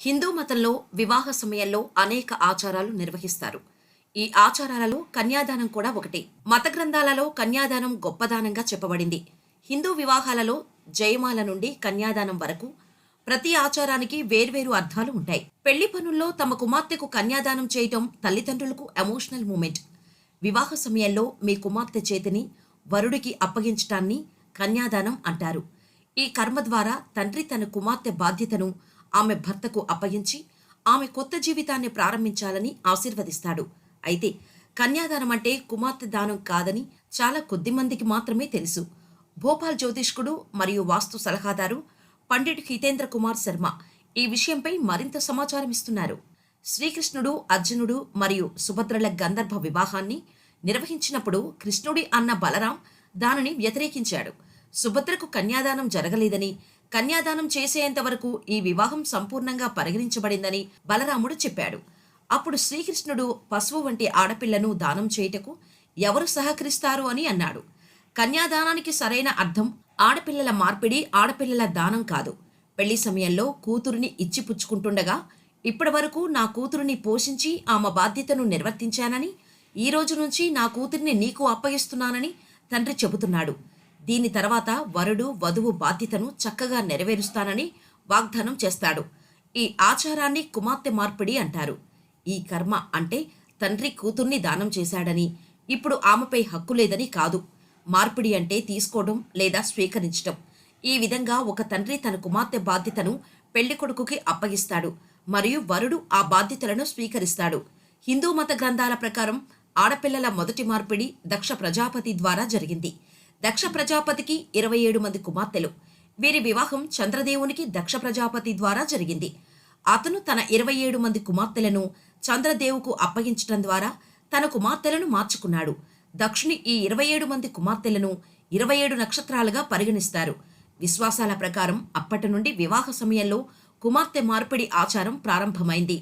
హిందూ మతంలో వివాహ సమయంలో అనేక ఆచారాలు నిర్వహిస్తారు. ఈ ఆచారాలలో కన్యాదానం కూడా ఒకటి. మత గ్రంథాలలో కన్యాదానం గొప్పదానంగా చెప్పబడింది. హిందూ వివాహాలలో జయమాల నుండి కన్యాదానం వరకు ప్రతి ఆచారానికి వేర్వేరు అర్థాలు ఉంటాయి. పెళ్ళి పనుల్లో తమ కుమార్తెకు కన్యాదానం చేయటం తల్లిదండ్రులకు ఎమోషనల్ మూమెంట్. వివాహ సమయంలో మీ కుమార్తె చేతిని వరుడికి అప్పగించటాన్ని కన్యాదానం అంటారు. ఈ కర్మ ద్వారా తండ్రి తన కుమార్తె బాధ్యతను ఆమె భర్తకు అప్పగించి ఆమె కొత్త జీవితాన్ని ప్రారంభించాలని ఆశీర్వదిస్తాడు. అయితే కన్యాదానం అంటే కుమార్తె దానం కాదని చాలా కొద్ది మందికి మాత్రమే తెలుసు. భోపాల్ జ్యోతిష్కుడు మరియు వాస్తు సలహాదారు పండిట్ హితేంద్ర కుమార్ శర్మ ఈ విషయంపై మరింత సమాచారం ఇస్తున్నారు. శ్రీకృష్ణుడు అర్జునుడు మరియు సుభద్రల గంధర్భ వివాహాన్ని నిర్వహించినప్పుడు కృష్ణుడి అన్న బలరాం దానిని వ్యతిరేకించాడు. సుభద్రకు కన్యాదానం జరగలేదని కన్యాదానం చేసేంత వరకు ఈ వివాహం సంపూర్ణంగా పరిగణించబడిందని బలరాముడు చెప్పాడు. అప్పుడు శ్రీకృష్ణుడు పశువు వంటి ఆడపిల్లను దానం చేయుటకు ఎవరు సహకరిస్తారు అని అన్నాడు. కన్యాదానానికి సరైన అర్థం ఆడపిల్లల మార్పిడి ఆడపిల్లల దానం కాదు. పెళ్ళి సమయంలో కూతురిని ఇచ్చిపుచ్చుకుంటుండగా ఇప్పటి వరకు నా కూతురిని పోషించి ఆమె బాధ్యతను నిర్వర్తించానని ఈ రోజు నుంచి నా కూతురిని నీకు అప్పగిస్తున్నానని తండ్రి చెబుతున్నాడు. దీని తర్వాత వరుడు వధువు బాధ్యతను చక్కగా నెరవేరుస్తానని వాగ్దానం చేస్తాడు. ఈ ఆచారాన్ని కుమార్తె మార్పిడి అంటారు. ఈ కర్మ అంటే తండ్రి కూతుర్ని దానం చేశాడని ఇప్పుడు ఆమెపై హక్కు లేదని కాదు. మార్పిడి అంటే తీసుకోవడం లేదా స్వీకరించడం. ఈ విధంగా ఒక తండ్రి తన కుమార్తె బాధ్యతను పెళ్ళి కొడుకుకి అప్పగిస్తాడు మరియు వరుడు ఆ బాధ్యతలను స్వీకరిస్తాడు. హిందూ మత గ్రంథాల ప్రకారం ఆడపిల్లల మొదటి మార్పిడి దక్ష ప్రజాపతి ద్వారా జరిగింది. దక్ష ప్రజాపతికి ఇరవై ఏడు మంది కుమార్తెలు. వీరి వివాహం చంద్రదేవునికి దక్ష ప్రజాపతి ద్వారా జరిగింది. అతను తన ఇరవై ఏడు మంది కుమార్తెలను చంద్రదేవుకు అప్పగించడం ద్వారా తన కుమార్తెలను మార్చుకున్నాడు. దక్షుని ఈ ఇరవై ఏడు మంది కుమార్తెలను ఇరవై ఏడు నక్షత్రాలుగా పరిగణిస్తారు. విశ్వాసాల ప్రకారం అప్పటి నుండి వివాహ సమయంలో కుమార్తె మార్పిడి ఆచారం ప్రారంభమైంది.